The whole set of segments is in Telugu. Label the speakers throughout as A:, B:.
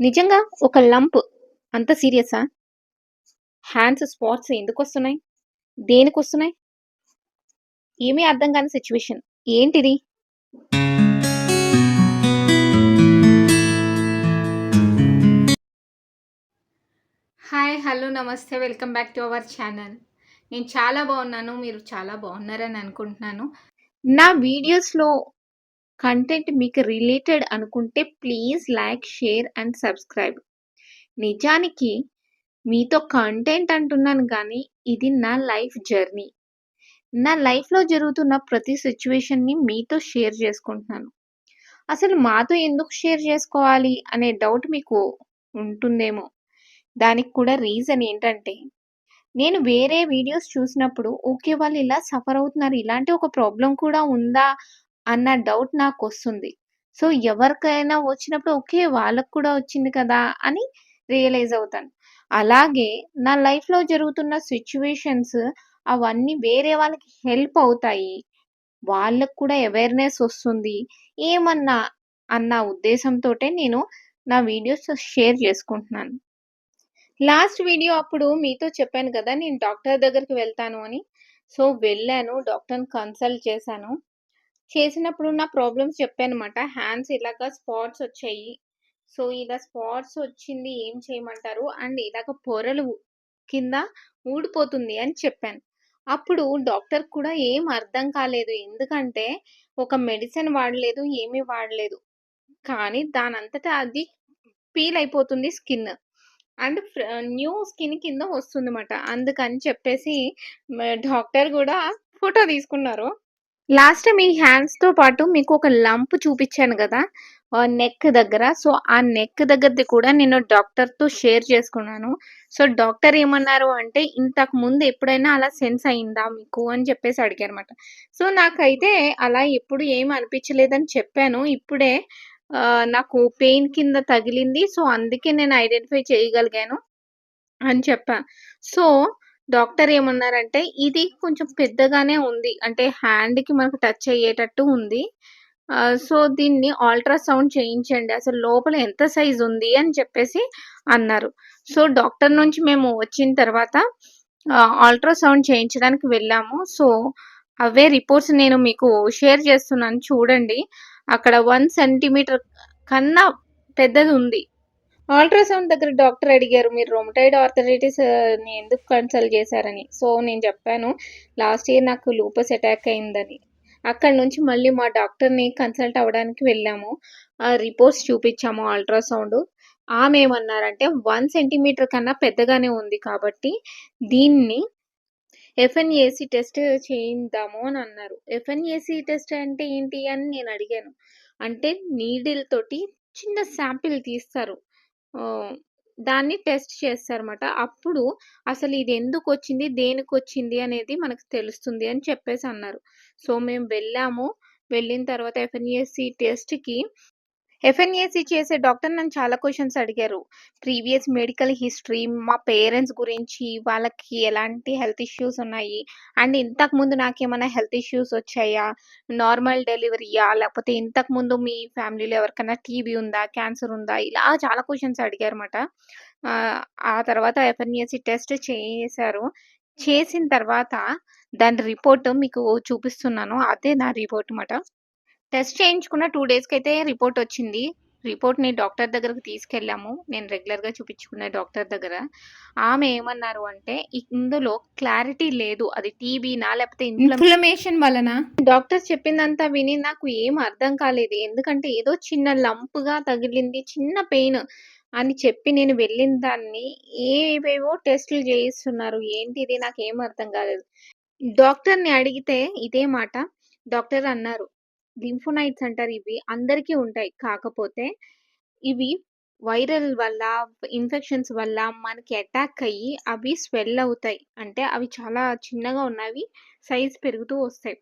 A: నిజంగా ఒక లంప్ అంత సీరియసా? హ్యాండ్స్ స్పాట్స్ ఎందుకొస్తున్నాయి? దేనికొస్తున్నాయి? ఏమీ అర్థం కాని సిట్యుయేషన్. ఏంటిది? హాయ్! హలో! నమస్తే. Welcome back to our channel. నేను చాలా బాగున్నాను. మీరు చాలా బాగున్నారని అనుకుంటున్నాను. నా వీడియోస్‌లో కంటెంట్ మీకు రిలేటెడ్ అనుకుంటే please like, share and subscribe. నిజానికి మీతో కంటెంట్ అంటున్నాను కానీ ఇది నా లైఫ్ జర్నీ. నా లైఫ్‌లో జరుగుతున్న ప్రతి సిచ్యువేషన్ని మీతో షేర్ చేసుకుంటున్నాను. అసలు మాతో ఎందుకు షేర్ చేసుకోవాలి అనే డౌట్ మీకు ఉంటుందేమో. దానికి కూడా రీజన్ ఏంటంటే, నేను వేరే వీడియోస్ చూసినప్పుడు ఓకే. వాళ్ళు ఇలా సఫర్ అవుతున్నారు. ఇలాంటి ఒక ప్రాబ్లం కూడా ఉందా? అన్న డౌట్ నాకొస్తుంది. సో, ఎవరికైనా వచ్చినప్పుడు ఓకే. వాళ్ళకి కూడా వచ్చింది కదా! అని రియలైజ్ అవుతాను. అలాగే నా లైఫ్‌లో జరుగుతున్న సిట్యుయేషన్స్ అవన్నీ వేరే వాళ్ళకి హెల్ప్ అవుతాయి. వాళ్ళకి కూడా అవేర్‌నెస్ వస్తుంది. ఏమన్నా అన్న ఉద్దేశంతోటే నేను నా వీడియోస్ షేర్ చేసుకుంటున్నాను. లాస్ట్ వీడియో అప్పుడు మీతో చెప్పాను కదా! నేను డాక్టర్ దగ్గరికి వెళ్తాను అని. సో, వెళ్ళాను. డాక్టర్‌ని కన్సల్ట్ చేశాను. చేసినప్పుడు నా ప్రాబ్లమ్స్ చెప్పానమాట హ్యాండ్స్ ఇలాగ స్పాట్స్ వచ్చాయి. సో, ఇలా స్పాట్స్ వచ్చింది ఏం చేయమంటారు? అండ్ ఇలాగ పొరలు కింద ఊడిపోతుంది అని చెప్పాను. అప్పుడు డాక్టర్ కూడా ఏం అర్థం కాలేదు. ఎందుకంటే ఒక మెడిసిన్ వాడలేదు. ఏమీ వాడలేదు. కానీ దానంతట అది పీల్ అయిపోతుంది స్కిన్. అండ్ న్యూ స్కిన్ కింద వస్తుందన్నమాట. అందుకని చెప్పేసి డాక్టర్ కూడా ఫోటో తీసుకున్నారు. లాస్ట్ మీ ఈ హ్యాండ్స్‌తో పాటు మీకు ఒక లంప్ చూపించాను కదా నెక్ దగ్గర. సో, ఆ నెక్ దగ్గరది కూడా నేను డాక్టర్‌తో షేర్ చేసుకున్నాను. సో, డాక్టర్ ఏమన్నారు అంటే, "ఇంతకు ముందు ఎప్పుడైనా అలా సెన్స్ అయిందా మీకు?" అని చెప్పేసి అడిగారనమాట సో, నాకైతే అలా ఎప్పుడు ఏం అనిపించలేదని చెప్పాను. ఇప్పుడే నాకు పెయిన్ కింద తగిలింది. సో, అందుకే నేను ఐడెంటిఫై చేయగలిగాను అని చెప్పా. సో, డాక్టర్ ఏమన్నారంటే, "ఇది కొంచెం పెద్దగానే ఉంది. అంటే హ్యాండ్‌కి మనకు టచ్ అయ్యేటట్టు ఉంది. సో, దీన్ని అల్ట్రాసౌండ్ చేయించండి. అసలు లోపల ఎంత సైజ్ ఉంది" అని చెప్పేసి అన్నారు. సో, డాక్టర్ నుంచి మేము వచ్చిన తర్వాత అల్ట్రాసౌండ్ చేయించడానికి వెళ్ళాము. సో, అవే రిపోర్ట్స్ నేను మీకు షేర్ చేస్తున్నాను చూడండి. అక్కడ వన్ సెంటీమీటర్ కన్నా పెద్దది ఉంది అల్ట్రాసౌండ్ దగ్గర డాక్టర్ అడిగారు, "మీరు రొమటాయిడ్ ఆర్థరైటిస్‌ని ఎందుకు కన్సల్ట్ చేశారని?" సో, నేను చెప్పాను, "లాస్ట్ ఇయర్ నాకు లూపస్ అటాక్ అయిందని." అక్కడి నుంచి మళ్ళీ మా డాక్టర్‌ని కన్సల్ట్ అవ్వడానికి వెళ్ళాము. ఆ రిపోర్ట్స్ చూపించాము అల్ట్రాసౌండ్. ఆమె ఏమన్నారంటే, వన్ సెంటీమీటర్ కన్నా పెద్దగానే ఉంది కాబట్టి దీన్ని ఎఫ్ఎన్ఏసీ టెస్ట్ చేయిద్దాము" అని అన్నారు. ఎఫ్ఎన్ఏసీ టెస్ట్ అంటే ఏంటి అని నేను అడిగాను. అంటే నీడిల్ తోటి చిన్న శాంపిల్ తీస్తారు. దాన్ని టెస్ట్ చేస్తారన్నమాట. అప్పుడు అసలు ఇది ఎందుకు వచ్చింది దేనికి వచ్చింది అనేది మనకు తెలుస్తుంది అని చెప్పేసి అన్నారు. సో, మేము వెళ్ళాము. వెళ్ళిన తర్వాత ఎఫ్ఎన్ఏసీ టెస్ట్‌కి ఎఫ్ఎన్ఏసీ చేసే డాక్టర్ నన్ను చాలా క్వశ్చన్స్ అడిగారు. ప్రీవియస్ మెడికల్ హిస్టరీ, మా పేరెంట్స్ గురించి, వాళ్ళకి ఎలాంటి హెల్త్ ఇష్యూస్ ఉన్నాయి? అండ్ ఇంతకుముందు నాకేమైనా హెల్త్ ఇష్యూస్ వచ్చాయా? నార్మల్ డెలివరీయా? లేకపోతే ఇంతకుముందు మీ ఫ్యామిలీలో ఎవరికైనా టీబీ ఉందా? క్యాన్సర్ ఉందా? ఇలా చాలా క్వశ్చన్స్ అడిగారన్నమాట. ఆహ్, ఆ తర్వాత ఎఫ్ఎన్ఏసీ టెస్ట్ చేశారు. చేసిన తర్వాత దాని రిపోర్ట్ మీకు చూపిస్తున్నాను. అదే నా రిపోర్ట్ అన్నమాట టెస్ట్ చేయించుకున్న 2 డేస్‌కైతే రిపోర్ట్ వచ్చింది. రిపోర్ట్‌ని డాక్టర్ దగ్గరికి తీసుకెళ్ళాము. నేను రెగ్యులర్‌గా చూపించుకునే డాక్టర్ దగ్గర. ఆమె ఏమన్నారు అంటే, "ఇందులో క్లారిటీ లేదు. అది టీబీనా? లేకపోతే ఇన్‌ఫ్లమ్
B: ఇన్‌ఫ్లమేషన్ వలన
A: డాక్టర్ చెప్పిందంతా విని నాకు ఏం అర్థం కాలేదు. ఎందుకంటే ఏదో చిన్న లంప్‌గా తగిలింది. చిన్న పెయిన్ అని చెప్పి నేను వెళ్ళిన దాన్ని ఏవేవో టెస్టులు చేయిస్తున్నారు. ఏంటిది నాకేం అర్థం కాలేదు. డాక్టర్‌ని అడిగితే ఇదే మాట. డాక్టర్ అన్నారు, "లింఫోనైట్స్ అంటారు ఇవి. అందరికీ ఉంటాయి. కాకపోతే ఇవి వైరల్ వల్ల, ఇన్ఫెక్షన్స్ వల్ల మనకి అటాక్ అయ్యి అవి స్వెల్ అవుతాయి. అంటే అవి చాలా చిన్నగా ఉన్నవి సైజ్ పెరుగుతూ వస్తాయి.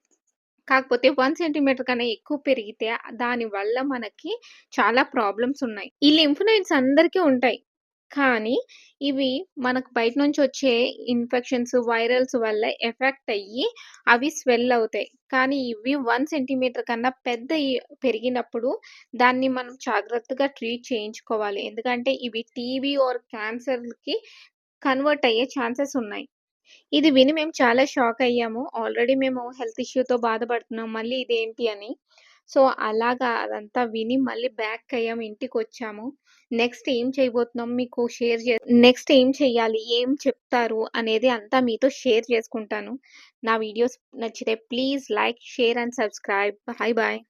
A: కాకపోతే వన్ సెంటీమీటర్ కన్నా ఎక్కువ పెరిగితే దానివల్ల మనకి చాలా ప్రాబ్లమ్స్ ఉన్నాయి. ఈ లింఫోనైట్స్ అందరికీ ఉంటాయి. కానీ ఇవి మనకు బయట నుంచి వచ్చే ఇన్ఫెక్షన్స్, వైరల్స్ వల్ల ఎఫెక్ట్ అయ్యి అవి స్వెల్ అవుతాయి. కానీ ఇవి వన్ సెంటీమీటర్ కన్నా పెద్ద పెరిగినప్పుడు దాన్ని మనం జాగ్రత్తగా ట్రీట్ చేయించుకోవాలి. ఎందుకంటే ఇవి టీబీ ఆర్ క్యాన్సర్‌కి కన్వర్ట్ అయ్యే ఛాన్సెస్ ఉన్నాయి. ఇది విని మేము చాలా షాక్ అయ్యాము. ఆల్రెడీ మేము హెల్త్ ఇష్యూతో బాధపడుతున్నాం. మళ్ళీ ఇదేంటి అని. సో, అలాగా అదంతా విని మళ్ళీ బ్యాక్ అయ్యాము. ఇంటికొచ్చాము. నెక్స్ట్ ఏం చేయబోతున్నాం మీకు షేర్ చే నెక్స్ట్ ఏం చేయాలి? ఏం చెప్తారు? అనేది అంతా మీతో షేర్ చేసుకుంటాను. నా వీడియోస్ నచ్చితే please like, share and subscribe. Bye bye.